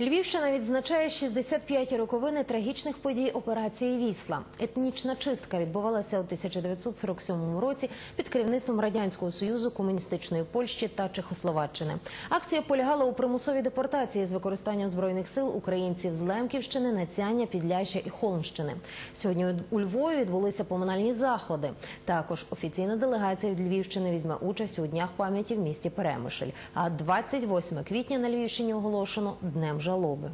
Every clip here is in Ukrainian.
Львівщина відзначає 65 роковини трагічних подій операції Вісла. Етнічна чистка відбувалася у 1947 році під керівництвом радянського союзу, комуністичної Польщі та Чехословаччини. Акція полягала у примусовій депортації з використанням збройних сил українців з Лемківщини, Нацяння, Підляща і Холмщини. Сьогодні у Львові відбулися поминальні заходи. Також офіційна делегація від Львівщини візьме участь у днях пам'яті в місті Перемишль. А 28 квітня на Львівщині оголошено днем жалоби.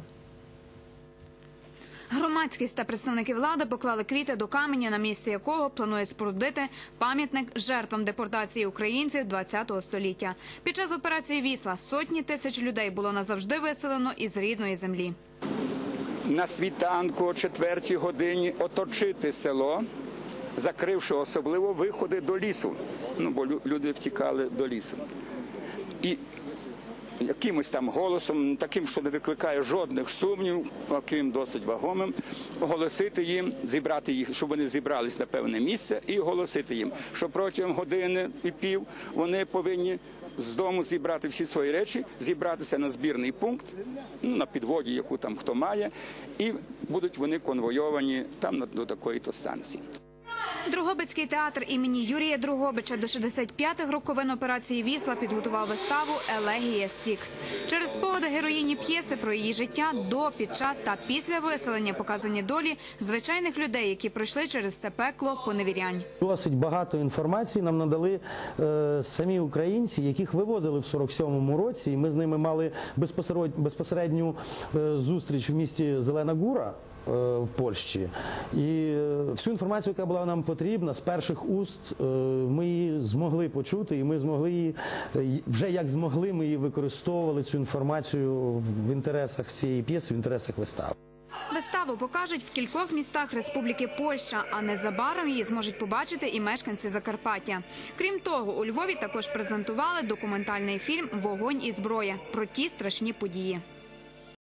Громадськість та представники влади поклали квіти до каменю, на місці якого планує спорудити пам'ятник жертвам депортації українців ХХ століття. Під час операції Вісла сотні тисяч людей було назавжди виселено із рідної землі. на світанку о четвертій годині оточити село, закривши особливо виходи до лісу. Ну, бо лю- люди втікали до лісу. І якимось там голосом, таким, що не викликає жодних сумнів, таким досить вагомим, оголосити їм, зібрати їх, щоб вони зібрались на певне місце, і оголосити їм, що протягом години і пів вони повинні з дому зібрати всі свої речі, зібратися на збірний пункт, ну, на підводі, яку там хто має, і будуть вони конвойовані там до такої-то станції. Другобицький театр імені Юрія Другобича до 65-х роковин операції Вісла підготував виставу Елегія Стікс. Через спогади героїні п'єси про її життя до, під час та після виселення показані долі звичайних людей, які пройшли через це пекло поневірянь. Досить багато інформації нам надали е, самі українці, яких вивозили в 47-му році, і ми з ними мали безпосередню, е, зустріч в місті Зелена Гура. Е, В Польщі і е, всю інформацію, яка була нам потрібна, з перших уст е, ми її змогли почути, і ми змогли її вже як змогли, ми її використовували цю інформацію в інтересах цієї п'єси, в інтересах вистави. Виставу покажуть в кількох містах Республіки Польща, а незабаром її зможуть побачити і мешканці Закарпаття. Крім того, у Львові також презентували документальний фільм Вогонь і зброя про ті страшні події.